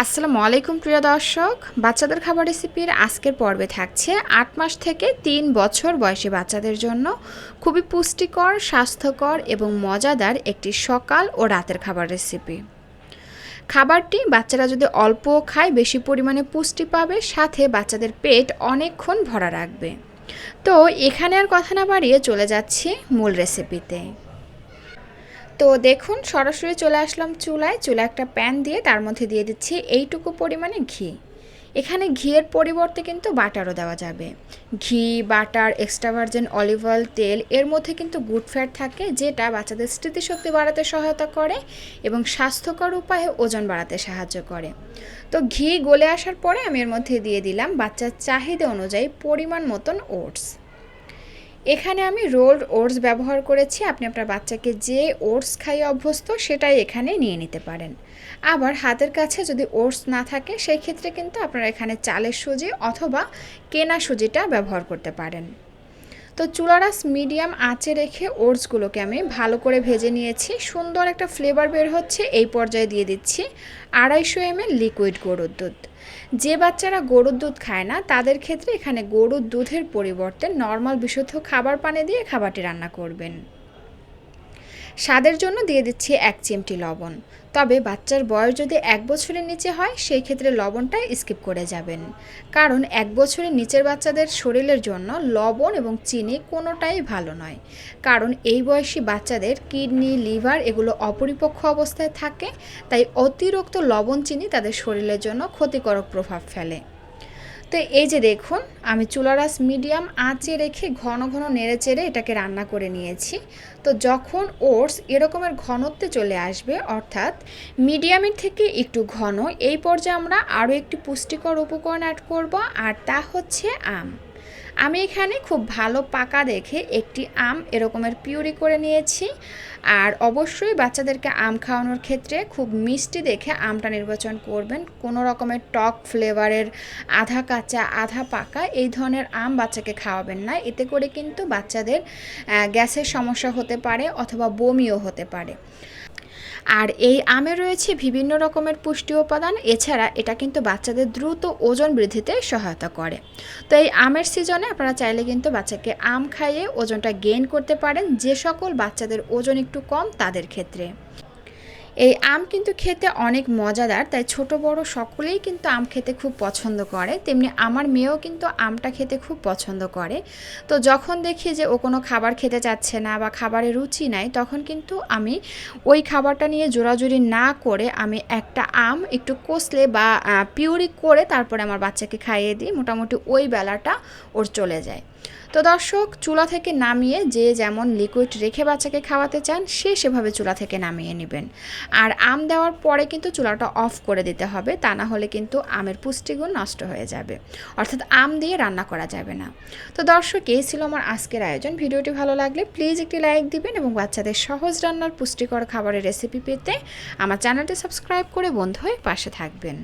আসসালামু আলাইকুম, প্রিয় দর্শক। বাচ্চাদের খাবার রেসিপির আজকের পর্বে থাকছে আট মাস থেকে তিন বছর বয়সী বাচ্চাদের জন্য খুবই পুষ্টিকর, স্বাস্থ্যকর এবং মজাদার একটি সকাল ও রাতের খাবার রেসিপি। খাবারটি বাচ্চারা যদি অল্প খায়, বেশি পরিমাণে পুষ্টি পাবে, সাথে বাচ্চাদের পেট অনেকক্ষণ ভরা রাখবে। তো এখানে আর কথা না বাড়িয়ে চলে যাচ্ছি মূল রেসিপিতে। তো দেখুন, সরাসরি চলে আসলাম চুলায়। চুলা একটা প্যান দিয়ে তার মধ্যে দিয়ে দিচ্ছি এইটুকু পরিমাণে ঘি। এখানে ঘিয়ের পরিবর্তে কিন্তু বাটারও দেওয়া যাবে। ঘি, butter, extra virgin, olive oil, তেল, এর মধ্যে কিন্তু গুড ফ্যাট থাকে যেটা বাচ্চাদের স্মৃতিশক্তি বাড়াতে সহায়তা করে এবং স্বাস্থ্যকর উপায়ে ওজন বাড়াতে সাহায্য করে। তো ঘি গলে আসার পরে আমি এর মধ্যে দিয়ে দিলাম বাচ্চার চাহিদা অনুযায়ী পরিমাণ মতন ওটস। এখানে আমি রোল্ড ওটস ব্যবহার করেছি, আপনি আপনার বাচ্চাকে যে ওটস খাইয়ে অভ্যস্ত সেটাই এখানে নিয়ে নিতে পারেন। আবার হাতের কাছে যদি ওটস না থাকে, সেই ক্ষেত্রে কিন্তু আপনারা এখানে চালের সুজি অথবা কেনা সুজিটা ব্যবহার করতে পারেন। তো চুলারাস মিডিয়াম আঁচে রেখে ওটসগুলোকে আমি ভালো করে ভেজে নিয়েছি। সুন্দর একটা ফ্লেভার বের হচ্ছে, এই পর্যায়ে দিয়ে দিচ্ছি আড়াইশো এমএল লিকুইড গরুর দুধ। যে বাচ্চারা গরুর দুধ খায় না, তাদের ক্ষেত্রে এখানে গরুর দুধের পরিবর্তে নর্মাল বিশুদ্ধ খাবার পানি দিয়ে খাবারটি রান্না করবেন। স্বাদের জন্য দিয়ে দিচ্ছি এক চিমটি লবণ। তবে বাচ্চার বয়স যদি এক বছরের নিচে হয়, সেই ক্ষেত্রে লবণটা স্কিপ করে যাবেন। কারণ এক বছরের নিচের বাচ্চাদের শরীরের জন্য লবণ এবং চিনি কোনোটাই ভালো নয়। কারণ এই বয়সী বাচ্চাদের কিডনি, লিভার এগুলো অপরিপক্ষ অবস্থায় থাকে, তাই অতিরিক্ত লবণ, চিনি তাদের শরীরের জন্য ক্ষতিকারক প্রভাব ফেলে। তো এই যে দেখুন, আমি চুলারাস মিডিয়াম আঁচে রেখে ঘন ঘন নেড়ে চেড়ে এটাকে রান্না করে নিয়েছি। তো যখন ওটস এরকমের ঘনত্বে চলে আসবে, অর্থাৎ মিডিয়ামের থেকে একটু ঘন, এই পর্যায়ে আমরা আরও একটি পুষ্টিকর উপকরণ অ্যাড করব, আর তা হচ্ছে আম। আমি এখানে খুব ভালো পাকা দেখে একটি আম এরকমের পিউরি করে নিয়েছি। আর অবশ্যই বাচ্চাদেরকে আম খাওয়ানোর ক্ষেত্রে খুব মিষ্টি দেখে আমটা নির্বাচন করবেন। কোনো রকমের টক ফ্লেভারের আধা কাঁচা, আধা পাকা এই ধরনের আম বাচ্চাকে খাওয়াবেন না। এতে করে কিন্তু বাচ্চাদের গ্যাসের সমস্যা হতে পারে অথবা বমিও হতে পারে। আর এই আমে রয়েছে বিভিন্ন রকমের পুষ্টি উপাদান, এছাড়া এটা কিন্তু বাচ্চাদের দ্রুত ওজন বৃদ্ধিতে সহায়তা করে। তো এই আমের সিজনে আপনারা চাইলে কিন্তু বাচ্চাকে আম খাইয়ে ওজনটা গেইন করতে পারেন যে সকল বাচ্চাদের ওজন একটু কম তাদের ক্ষেত্রে। এই আম কিন্তু খেতে অনেক মজাদার, তাই ছোট বড় সকলেই কিন্তু আম খেতে খুব পছন্দ করে। তেমনি আমার মেয়েও কিন্তু আমটা খেতে খুব পছন্দ করে। তো যখন দেখি যে ও কোনো খাবার খেতে চাচ্ছে না বা খাবারে রুচি নাই, তখন কিন্তু আমি ওই খাবারটা নিয়ে জোরাজুরি না করে আমি একটা আম একটু কষলে বা পিউরি করে তারপরে আমার বাচ্চাকে খাইয়ে দিই। মোটামুটি ওই বেলাটা ওর চলে যায়। তো দর্শক, চুলা থেকে নামিয়ে যে যেমন লিকুইড রেখে বাচ্চাকে খাওয়াতে চান, সে সেভাবে চুলা থেকে নামিয়ে নেবেন। আর আম দেওয়ার পরে কিন্তু চুলাটা অফ করে দিতে হবে, তা না হলে কিন্তু আমের পুষ্টিগুণ নষ্ট হয়ে যাবে। অর্থাৎ আম দিয়ে রান্না করা যাবে না। তো দর্শক, এই ছিল আমার আজকের আয়োজন। ভিডিওটি ভালো লাগলে প্লিজ একটি লাইক দিবেন এবং বাচ্চাদের সহজ রান্নার পুষ্টিকর খাবারের রেসিপি পেতে আমার চ্যানেলটি সাবস্ক্রাইব করে বন্ধু হয়ে পাশে থাকবেন।